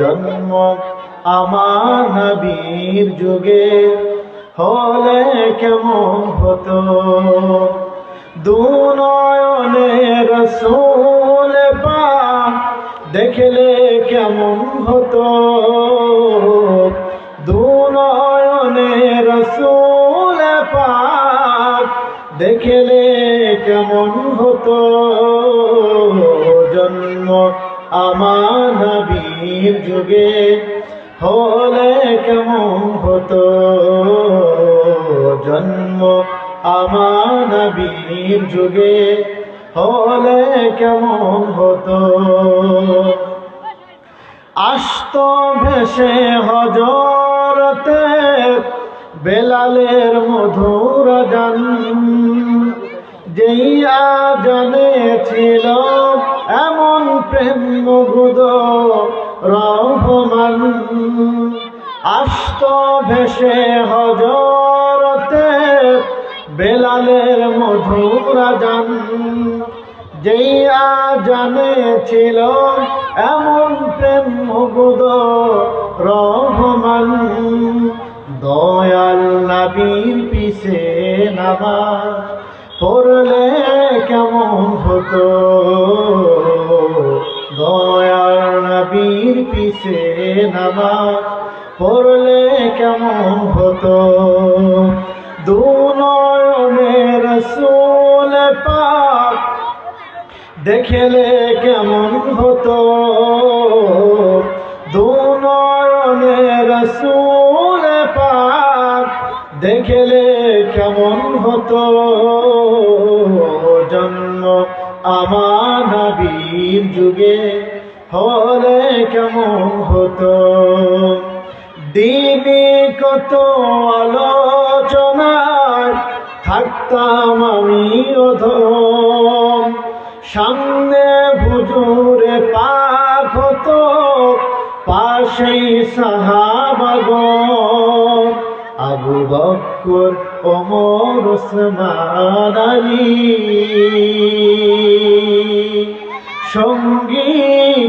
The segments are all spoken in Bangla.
জন্ম আমার নবীর যুগে হলে কেমন হতো? দুনয়নে রসুল পাক দেখলে কেমন হতো? দুনয়নে রসুল পাক দেখলে কেমন হতো? জন্ম আমার নবীর যুগে হলে কেমন হতো? জন্ম আমার নবীর যুগে হলে কেমন হতো? আস্ত ভেসে হজরতে বেলালের মধুর গান, যেই জানে ছিল এমন প্রেম মুগুদ রহমান। আস্ত ভেসে হজরতে বেলালের মধুর গান যেই জানে ছিল এমন প্রেম মুগুদ রহমান। দয়াল নবীর পিছে নামাজ পড়লে কেমন হতো? দয়াল নবীর পিছে নামাজ পড়লে কেমন হতো? দুনয়নের রসুল পাক দেখলে কেমন হতো? দুনয়নের রসুল পাক দেখলে কেমন হতো? জন্ম আমার নবীর যুগে হলে কেমন হতো? দিনে কত আলোচনায় থাকতাম আমি অধম। সামনে হুজুরে পাক হতো, পাশেই সাহাবাগ আবু বক্কর, ওমর, ওসমান, আলী। সঙ্গী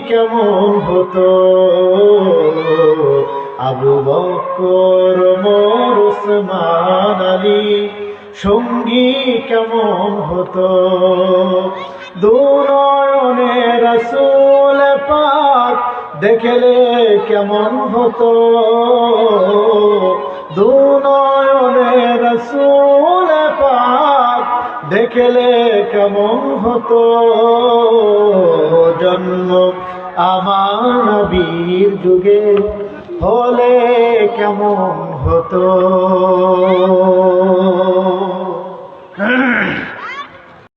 কেমন হতো? আবু বক্কর ওমর, ওসমান আলী, সঙ্গী কেমন হতো? দুনয়নে রসুল পাক দেখলে কেমন হতো? দুনয়নে রসুল পাক দেখলে কেমন হতো? জন্ম আমার বীর যুগে হলে কেমন হতো?